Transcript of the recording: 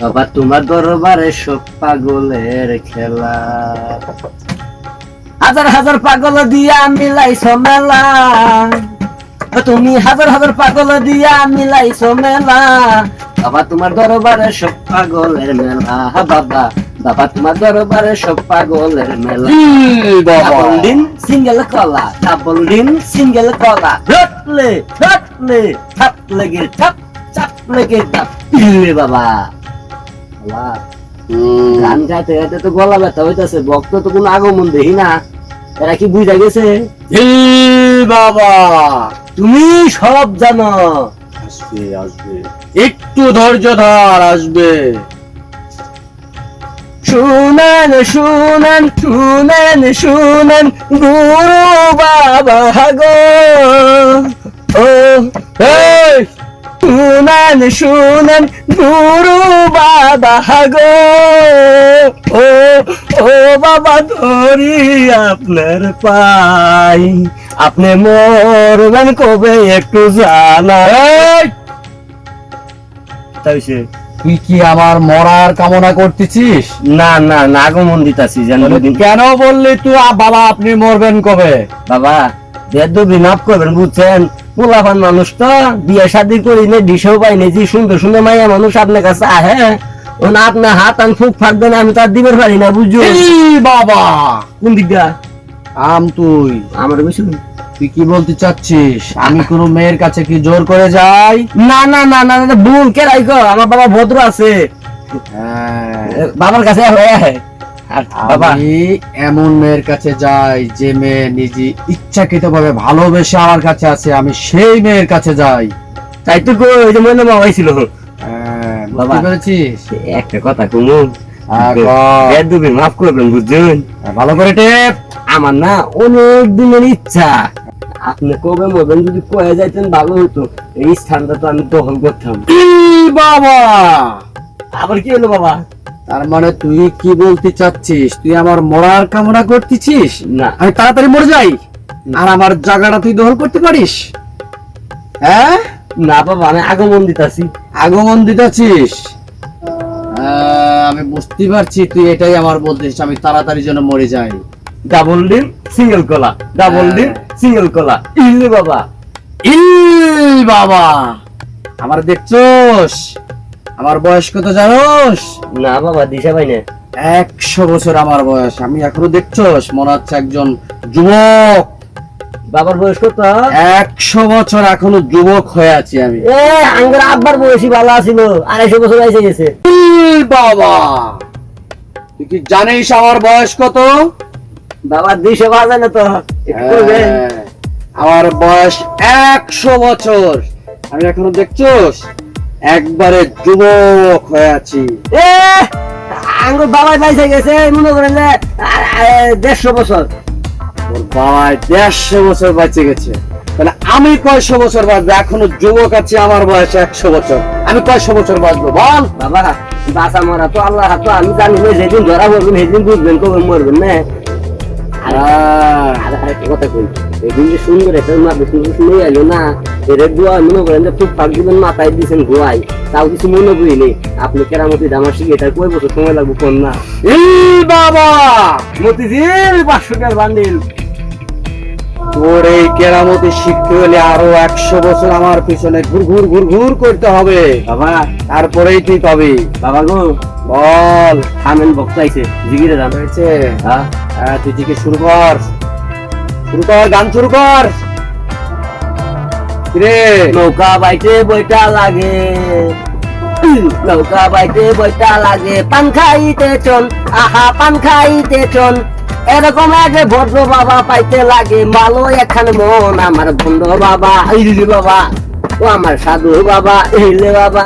বাবা তোমার দরবারে সব পাগলের খেলা। হাজার হাজার পাগল দিয়া মিলাইছো মেলা। তুমি হাজার হাজার পাগল দিয়া মিলাইছো মেলা। বাবা তোমার দরবারে সব পাগলের মেলা। বাবা বাবা তোমার দরবারে সব পাগলের মেলা। ডাবল ডিন সিঙ্গেল কলা। ডাবল ডিন সিঙ্গেল কলা। রটলে রটলে থাপ লেগে থাপ চাপ লেগে থাপ বাবা? গান গাইতে গাইতে তো গলা ব্যথা হইতাছে ভক্ত তো কোনো আগমন দেখি না। এরা কি বুঝা গেছে? বাবা তুমি সব জানো। আসবে আসবে। একটু ধৈর্য ধর আসবে। শুনেন শুনেন শুনেন শুনেন গুরু বাবা গো। ও এই, শুনেন শুনেন গুরু বাবা গো ও ও বাবা ধরি আপনার পাই। আপনি মরবেন কবে একটু জানা। তাই সে। তুই কি আমার মরার কামনা করতেছিস? না না না আগমন দিতাছি জানো কেন বললি তুই বাবা আপনি মরবেন কবে? বাবা দেড় বিনাপ করবেন বুঝছেন? পোলাপান মানুষ তো বিয়ে শাদি করি নে ডিশেও পাই নে যে সুন্দর সুন্দর মাইয়া মানুষ আপনার কাছে আহে ও আপনার হাত আন ফুক ফাঁকবেন আমি তার দিবের পারি না বুঝছ? বাবা! কোন দিকটা আম তুই। আমার বেশি তুই কি বলতে চাচ্ছিস? আমি কোন মেয়ের কাছে কি জোর করে যাই? না না না না না ভুল কে রাইকো আমার বাবা ভদ্র আছে। হ্যাঁ। বাবার কাছে হয়ে আমি এমন মেয়ের কাছে যাই যে মেয়ে নিজে ইচ্ছাকৃত ভাবে ভালোবেসে আমার কাছে আছে আমি সেই মেয়ের কাছে যাই। তাই তো ওই যে মনে ছিল হ্যাঁ, বুঝতে পেরেছিস? একটা কথা কুমু। দুবি মাফ করবেন বুঝছেন? হ্যাঁ, ভালো করে টেপ। আমার না অনেক দিনের ইচ্ছা। আপনি কবে মরবেন যদি কয়ে যাইতেন ভালো হতো। এই স্থানটা তো আমি দখল করতাম। বাবা! আবার কি হলো বাবা? তার মানে তুই কি বলতে চাচ্ছিস? তুই আমার মরার কামনা করতেছিস? না। আমি তাড়াতাড়ি মরে যাই। আর আমার জায়গাটা তুই দখল করতে পারিস? হ্যাঁ? না বাবা আমি আগমন দিতাছি। আগমন দিতেছিস? আমি বুঝতে পারছি তুই এটাই আমার বলছিস আমি তাড়াতাড়ি যেন মরে যাই। ডাবল ডিম সিঙ্গেল কলা। ডাবল ডিম সিঙ্গেল কলা। ইলে বাবা। ইল বাবা! আমার দেখছোস? আমার বয়স কত জানোস? না বাবা দিশা পাই না। একশো বছর আমার বয়স। আমি এখনও দেখছোস মনে হচ্ছে একজন যুবক। বাবার বয়স কত? একশো বছর এখনও যুবক হয়ে আছি আমি। এ আঙ্গুর আব্বার বয়সী ভালো আছিল আড়াইশো বছর এসে গেছে। বাবা! তুই কি জানিস আমার বয়স কত? বাবার দিশা বাজে না তো? হ্যাঁ, আমার বয়স একশো বছর। আমি এখনও দেখছোস? একবারে যুবক হয়ে আছি। এ আঙ্গুর বাবাই পাইছে গেছে মনে করেন যে দেড়শো বছর। ওর বাবা দেড়শো বছর বেঁচে গেছে। তাহলে আমি কয়শো বছর বাঁচবো? এখনও যুবক আছে আমার বয়স একশো বছর। আমি কয়শো বছর বাঁচবো? বল। বাবা বাসা মরা তো আল্লাহ তো আমি জানি না যেদিন ধরা পড়বেন সেদিন বুঝবেন কবে মরবেন না। আর আর একটা কথা কই সুন্দর একটা মা সুন্দর শুনে এলো না। মনে করেন যে দিবেন মাথায় দিয়েছেন তাও কিছু মনে করিনি আপনি কেরামতি আমার শিখে এটা কয় বছর সময় লাগবে কোন না? এই বাবা! মতিঝিল পাঁচশো টাকার বান্ডিল। তোর এই কেরামতি শিখতে হলে আরও একশো বছর আমার পিছনে ঘুর ঘুর ঘুর ঘুর করতে হবে। বাবা তারপরেই তুই পাবি বাবা গো বল। থামেন বক্তাইছে জিগিরে দাম হয়েছে। হ্যাঁ? হ্যাঁ তুই থেকে শুরু কর। শুরু কর, গান শুরু কর। রে নৌকা বাইতে বইটা লাগে। নৌকা বাইতে বইটা লাগে। পান খাইতে চল, আহা, পান খাইতে চল। এরকম আগে ভদ্র বাবা পাইতে লাগে। ভালো এখানে মন, আমার বন্ধু বাবা। বাবা, ও আমার সাধু বাবা এইলে বাবা।